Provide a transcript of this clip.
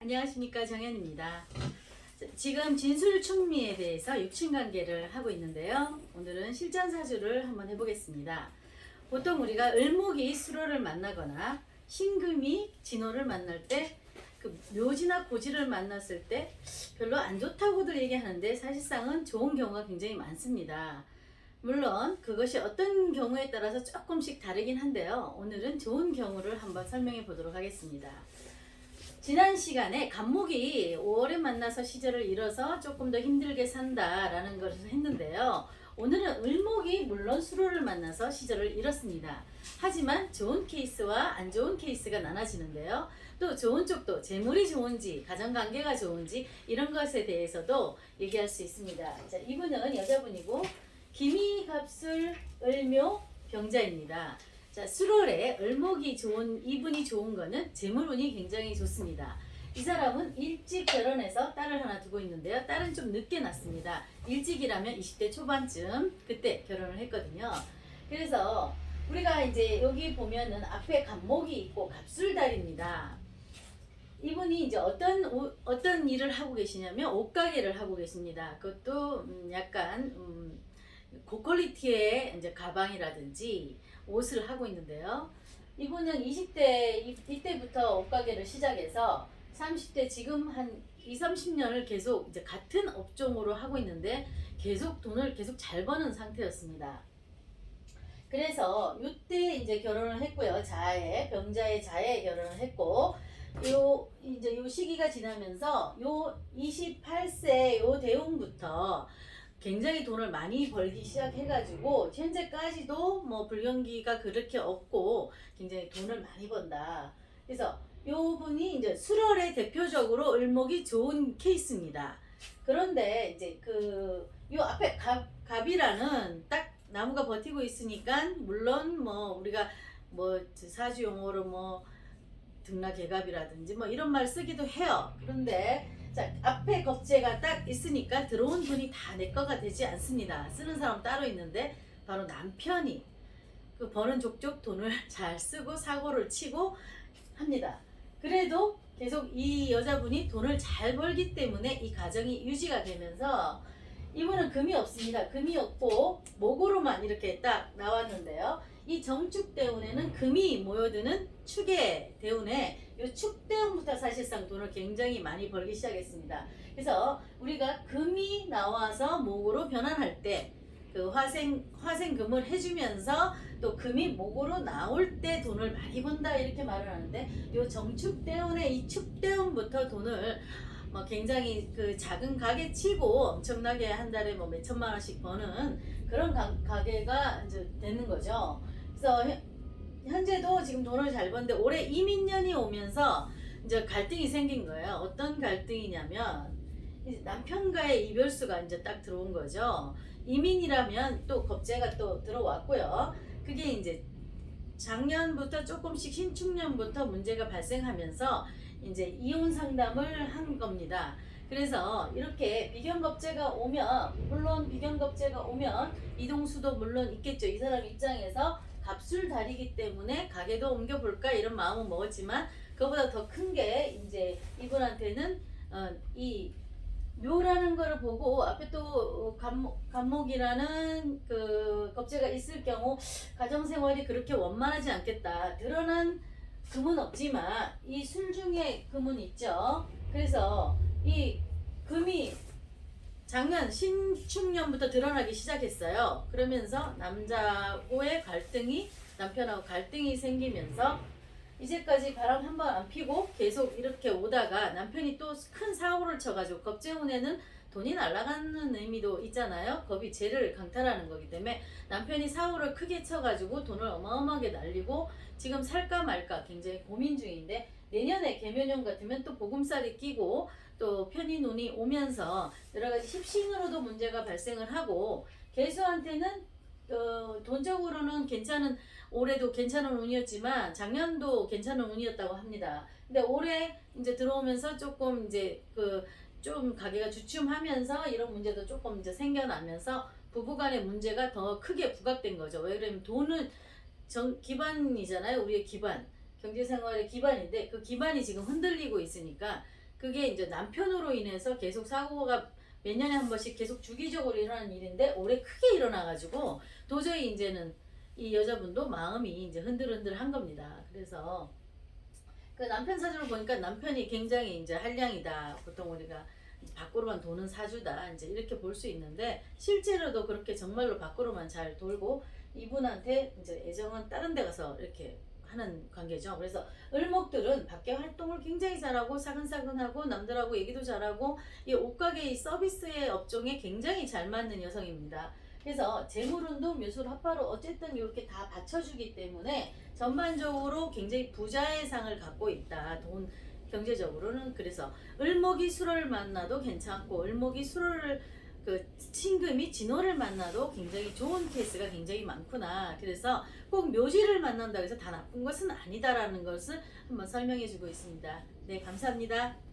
안녕하십니까 정현입니다. 지금 진술 충미에 대해서 육친 관계를 하고 있는데요. 오늘은 실전 사주를 한번 해보겠습니다. 보통 우리가 을목이 수로를 만나거나 신금이 진호를 만날 때 그 묘지나 고지를 만났을 때 별로 안 좋다고들 얘기하는데 사실상은 좋은 경우가 굉장히 많습니다. 물론 그것이 어떤 경우에 따라서 조금씩 다르긴 한데요. 오늘은 좋은 경우를 한번 설명해 보도록 하겠습니다. 지난 시간에 간목이 5월에 만나서 시절을 잃어서 조금 더 힘들게 산다라는 것을 했는데요. 오늘은 을목이 물론 수로를 만나서 시절을 잃었습니다. 하지만 좋은 케이스와 안 좋은 케이스가 나눠지는데요. 또 좋은 쪽도 재물이 좋은지 가정관계가 좋은지 이런 것에 대해서도 얘기할 수 있습니다. 자, 이분은 여자분이고 기미갑술 을묘 병자입니다. 자, 수월에 을목이 좋은 이분이 좋은 거는 재물운이 굉장히 좋습니다. 이 사람은 일찍 결혼해서 딸을 하나 두고 있는데요. 딸은 좀 늦게 낳습니다. 일찍이라면 20대 초반쯤 그때 결혼을 했거든요. 그래서 우리가 이제 여기 보면은 앞에 간목이 있고 갑술달입니다. 이분이 이제 어떤 옷- 어떤 일을 하고 계시냐면 옷가게를 하고 계십니다. 그것도 음, 약간 음, 고퀄리티의 이제 가방이라든지 옷을 하고 있는데요. 이분은 20대 이- 이때부터 옷가게를 시작해서 30대 지금 한 2, 30년을 계속 이제 같은 업종으로 하고 있는데 계속 돈을 계속 잘 버는 상태였습니다. 그래서 이때 이제 결혼을 했고요. 자에 병자의 자에 결혼을 했고 요 이제 요 시기가 지나면서 요 28세 요 대운부터 굉장히 돈을 많이 벌기 시작해가지고 현재까지도 뭐 불경기가 그렇게 없고 굉장히 돈을 많이 번다. 그래서 요 분이 이제 수월의 대표적으로 을목이 좋은 케이스입니다. 그런데 이제 그 요 앞에 갑, 갑이라는 딱 나무가 버티고 있으니까 물론 뭐 우리가 뭐 사주 용어로 뭐 등락 개갑이라든지 뭐 이런 말 쓰기도 해요. 그런데 자 앞에 겁재가 딱 있으니까 들어온 돈이 다 내 거가 되지 않습니다. 쓰는 사람 따로 있는데 바로 남편이 그 버는 족족 돈을 잘 쓰고 사고를 치고 합니다. 그래도 계속 이 여자분이 돈을 잘 벌기 때문에 이 가정이 유지가 되면서 이분은 금이 없습니다. 금이 없고 목으로만 이렇게 딱 나왔는데요. 이 정축 대운에는 금이 모여드는 축의 대운에 이 축대운부터 사실상 돈을 굉장히 많이 벌기 시작했습니다. 그래서 우리가 금이 나와서 목으로 변환할 때 그 화생 화생금을 해주면서 또 금이 목으로 나올 때 돈을 많이 번다 이렇게 말을 하는데 이 정축대운의 이 축대운부터 돈을 뭐 굉장히 그 작은 가게 치고 엄청나게 한 달에 뭐 몇 천만 원씩 버는 그런 가, 가게가 이제 되는 거죠. 그래서 현- 현재도 지금 돈을 잘 버는데 올해 이민년이 오면서 이제 갈등이 생긴 거예요. 어떤 갈등이냐면 남편과의 이별수가 이제 딱 들어온 거죠. 이민이라면 또 겁재가 또 들어왔고요. 그게 이제 작년부터 조금씩 신축년부터 문제가 발생하면서 이제 이혼 상담을 한 겁니다. 그래서 이렇게 비견겁제가 오면 물론 비견겁제가 오면 이동수도 물론 있겠죠. 이 사람 입장에서 갑술달이기 때문에 가게도 옮겨볼까 이런 마음은 먹었지만 그보다 더 큰 게 이제 이분한테는 어, 이 묘라는 거를 보고 앞에 또 간목, 간목이라는 그 겁재가 있을 경우 가정생활이 그렇게 원만하지 않겠다. 드러난 금은 없지만 이 술 중에 금은 있죠. 그래서 이 금이 작년 신축년부터 드러나기 시작했어요. 그러면서 남자와의 갈등이 남편하고 갈등이 생기면서 이제까지 바람 한 번 안 피고 계속 이렇게 오다가 남편이 또 큰 사고를 쳐가지고 겁재운에는 돈이 날아가는 의미도 있잖아요. 겁이 죄를 강탈하는 거기 때문에 남편이 사고를 크게 쳐가지고 돈을 어마어마하게 날리고 지금 살까 말까 굉장히 고민 중인데 내년에 개면용 같으면 또 보금살이 끼고 또 편히 눈이 오면서 여러 가지 십신으로도 문제가 발생을 하고 개수한테는 어, 돈적으로는 괜찮은 올해도 괜찮은 운이었지만 작년도 괜찮은 운이었다고 합니다. 근데 올해 이제 들어오면서 조금 이제 그 좀 가게가 주춤하면서 이런 문제도 조금 이제 생겨나면서 부부간의 문제가 더 크게 부각된 거죠. 왜 그러면 돈은 정, 기반이잖아요. 우리의 기반. 경제생활의 기반인데 그 기반이 지금 흔들리고 있으니까 그게 이제 남편으로 인해서 계속 사고가 몇 년에 한 번씩 계속 주기적으로 일어나는 일인데 올해 크게 일어나가지고 도저히 이제는 이 여자분도 마음이 이제 흔들흔들한 겁니다. 그래서 그 남편 사주를 보니까 남편이 굉장히 이제 한량이다. 보통 우리가 밖으로만 도는 사주다. 이제 이렇게 볼 수 있는데 실제로도 그렇게 정말로 밖으로만 잘 돌고 이분한테 이제 애정은 다른 데 가서 이렇게 하는 관계죠. 그래서 을목들은 밖에 활동을 굉장히 잘하고 사근사근하고 남들하고 얘기도 잘하고 이 옷가게 이 서비스의 업종에 굉장히 잘 맞는 여성입니다. 그래서 재물운도 묘술 합파로 어쨌든 이렇게 다 받쳐주기 때문에 전반적으로 굉장히 부자의 상을 갖고 있다. 돈 경제적으로는 그래서 을목이 수로를 만나도 괜찮고 을목이 수로를 그 친금이 진호를 만나도 굉장히 좋은 케이스가 굉장히 많구나. 그래서 꼭 묘지를 만난다고 해서 다 나쁜 것은 아니다라는 것을 한번 설명해 주고 있습니다. 네, 감사합니다.